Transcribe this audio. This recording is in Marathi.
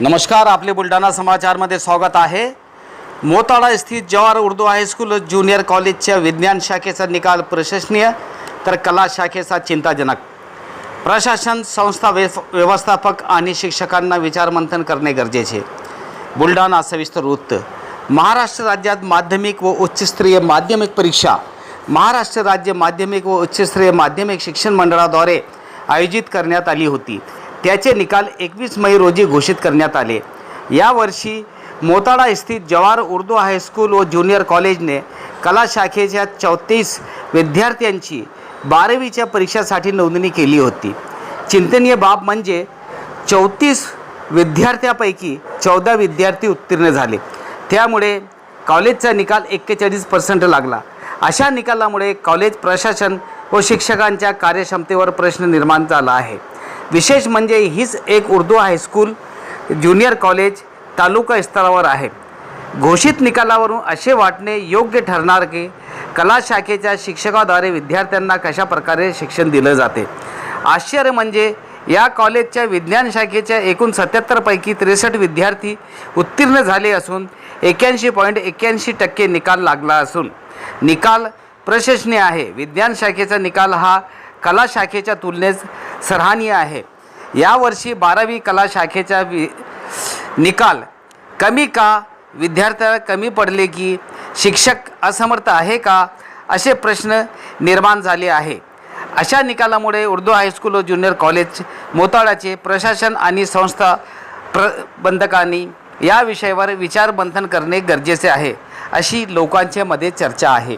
नमस्कार आपले बुलढाणा समाचारमध्ये स्वागत आहे. मोताळा स्थित जवाहर उर्दू हायस्कूल ज्युनियर कॉलेजच्या विज्ञान शाखेचा निकाल प्रशंसनीय तर कला शाखेचा चिंताजनक. प्रशासन संस्था व्य व्यवस्थापक आणि शिक्षकांना विचारमंथन करणे गरजेचे. बुलढाणा सविस्तर वृत्त. महाराष्ट्र राज्यात माध्यमिक व उच्चस्तरीय माध्यमिक परीक्षा. महाराष्ट्र राज्य माध्यमिक व उच्चस्तरीय माध्यमिक शिक्षण मंडळाद्वारे आयोजित करण्यात आली होती. त्याचे निकाल एकवीस मई रोजी घोषित करण्यात आले. यावर्षी मोताडा स्थित जवाहर उर्दू हायस्कूल व ज्युनियर कॉलेजने कला शाखेच्या चौतीस विद्यार्थ्यांची बारावीच्या परीक्षासाठी नोंदणी केली होती. चिंतनीय बाब म्हणजे चौतीस विद्यार्थ्यापैकी चौदा विद्यार्थी उत्तीर्ण झाले. त्यामुळे कॉलेजचा निकाल एक्केचाळीस पर्सेंट लागला. अशा निकालामुळे कॉलेज प्रशासन व शिक्षकांच्या कार्यक्षमतेवर प्रश्न निर्माण झाला आहे. विशेष म्हणजे हीच एक Urdu high school junior college तालुका स्तरावर आहे. घोषित निकालावरून असे वाटणे योग्य ठरणार की कला शाखेच्या शिक्षकाद्वारे विद्यार्थ्यांना कशा प्रकारे शिक्षण दिलं जाते. आश्चर्य म्हणजे या कॉलेजच्या विज्ञान शाखेच्या एकूण सत्याहत्तरपैकी त्रेसष्ट विद्यार्थी उत्तीर्ण झाले असून एक्याऐंशी पॉईंट एक्क्याऐंशी टक्के निकाल लागला असून निकाल प्रशंसनीय आहे. विज्ञान शाखेचा निकाल हा कला शाखेच्या तुलनेत सराहनीय आहे. यावर्षी बारावी कला शाखेचा वि निकाल कमी का? विद्यार्थ्याला कमी पडले की शिक्षक असमर्थ आहे का? असे प्रश्न निर्माण झाले आहे. अशा निकालामुळे उर्दू हायस्कूल व ज्युनियर कॉलेज मोताळाचे प्रशासन आणि संस्था प्रबंधकांनी या विषयावर विचारमंथन करणे गरजेचे आहे अशी लोकांच्या मध्ये चर्चा आहे.